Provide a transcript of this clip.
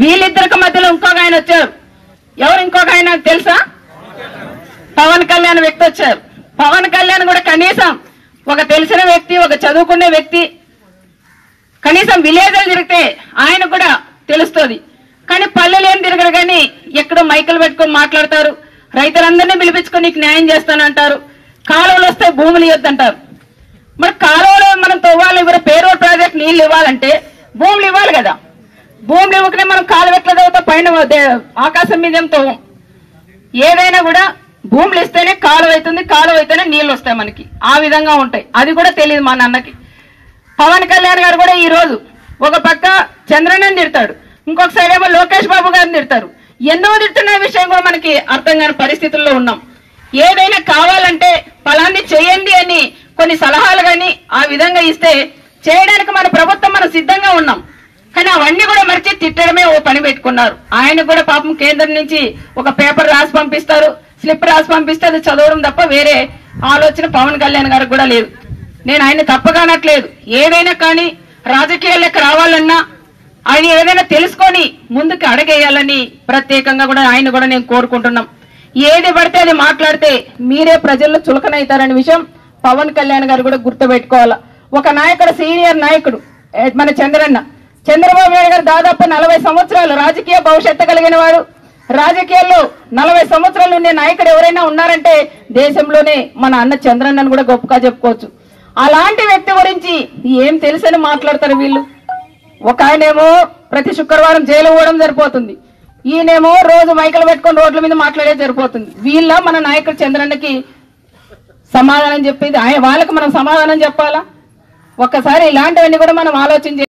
వీళ్ళిద్దరికి మధ్యలో ఇంకొక ఆయన వచ్చారు. ఎవరు ఇంకొక ఆయన తెలుసా? పవన్ కళ్యాణ్ వ్యక్తి వచ్చారు. పవన్ కళ్యాణ్ కూడా కనీసం ఒక తెలిసిన వ్యక్తి ఒక చదువుకునే వ్యక్తి కనీసం విలేజ్లో తిరిగితే ఆయన కూడా తెలుస్తుంది. కానీ పల్లెలు ఏం తిరగరు కానీ ఎక్కడో మైకులు పెట్టుకొని మాట్లాడతారు. రైతులందరినీ పిలిపించుకొని నీకు న్యాయం చేస్తానంటారు కాలువలు వస్తే భూములు ఇవ్వద్దంటారు మరి కాలువలో మనం తవ్వాలి ఇవ్వరు పేరోల్ ప్రాజెక్ట్ నీళ్ళు ఇవ్వాలంటే భూమిలో ఇవ్వకనే మనం కాలు ఎట్లా పైన ఆకాశం మీద ఏం ఏదైనా కూడా భూములు ఇస్తేనే కాలువ అవుతుంది కాలువ అయితేనే నీళ్ళు వస్తాయి మనకి. ఆ విధంగా ఉంటాయి. అది కూడా తెలియదు మా నాన్నకి. పవన్ కళ్యాణ్ గారు కూడా ఈ రోజు ఒక పక్క చంద్రనని తిడతాడు. ఇంకొక సైడ్ ఏమో లోకేష్ బాబు గారిని తిడతారు. ఎన్నో తిడుతున్న విషయం కూడా మనకి అర్థం కాని పరిస్థితుల్లో ఉన్నాం. ఏదైనా కావాలంటే ఫలాన్ని చేయండి అని కొన్ని సలహాలు కానీ ఆ విధంగా ఇస్తే చేయడానికి మన ప్రభుత్వం మనం సిద్ధంగా ఉన్నాం. కానీ అవన్నీ కూడా తిట్టడమే ఓ పని పెట్టుకున్నారు. ఆయన కూడా పాపం కేంద్రం నుంచి ఒక పేపర్ రాసి పంపిస్తారు. స్లిప్ రాసి పంపిస్తే అది చదవడం తప్ప వేరే ఆలోచన పవన్ కళ్యాణ్ గారికి కూడా లేదు. నేను ఆయన తప్పగానట్లేదు. ఏదైనా కానీ రాజకీయాలకు రావాలన్నా ఆయన ఏదైనా తెలుసుకొని ముందుకు అడగేయాలని ప్రత్యేకంగా కూడా ఆయన కూడా నేను కోరుకుంటున్నాం. ఏది పడితే అది మాట్లాడితే మీరే ప్రజల్లో చులకనవుతారనే విషయం పవన్ కళ్యాణ్ గారు కూడా గుర్తుపెట్టుకోవాలా. ఒక నాయకుడు సీనియర్ నాయకుడు మన చంద్రన్న చంద్రబాబు నాయుడు గారు దాదాపు నలభై సంవత్సరాలు రాజకీయ భవిష్యత్తు కలిగిన వారు. రాజకీయాల్లో నలభై సంవత్సరాలు ఉండే నాయకుడు ఎవరైనా ఉన్నారంటే దేశంలోనే మన అన్న చంద్రన్నను కూడా గొప్పగా చెప్పుకోవచ్చు. అలాంటి వ్యక్తి గురించి ఏం తెలుసని మాట్లాడతారు వీళ్ళు? ఒక ఆయనేమో ప్రతి శుక్రవారం జైలు పోవడం సరిపోతుంది ఈయనేమో రోజు మైకలు పెట్టుకొని రోడ్ల మీద మాట్లాడే సరిపోతుంది వీళ్ళ మన నాయకుడు చంద్రన్నకి సమాధానం చెప్పేది ఆయన వాళ్ళకి మనం సమాధానం చెప్పాలా? ఒక్కసారి ఇలాంటివన్నీ కూడా మనం ఆలోచన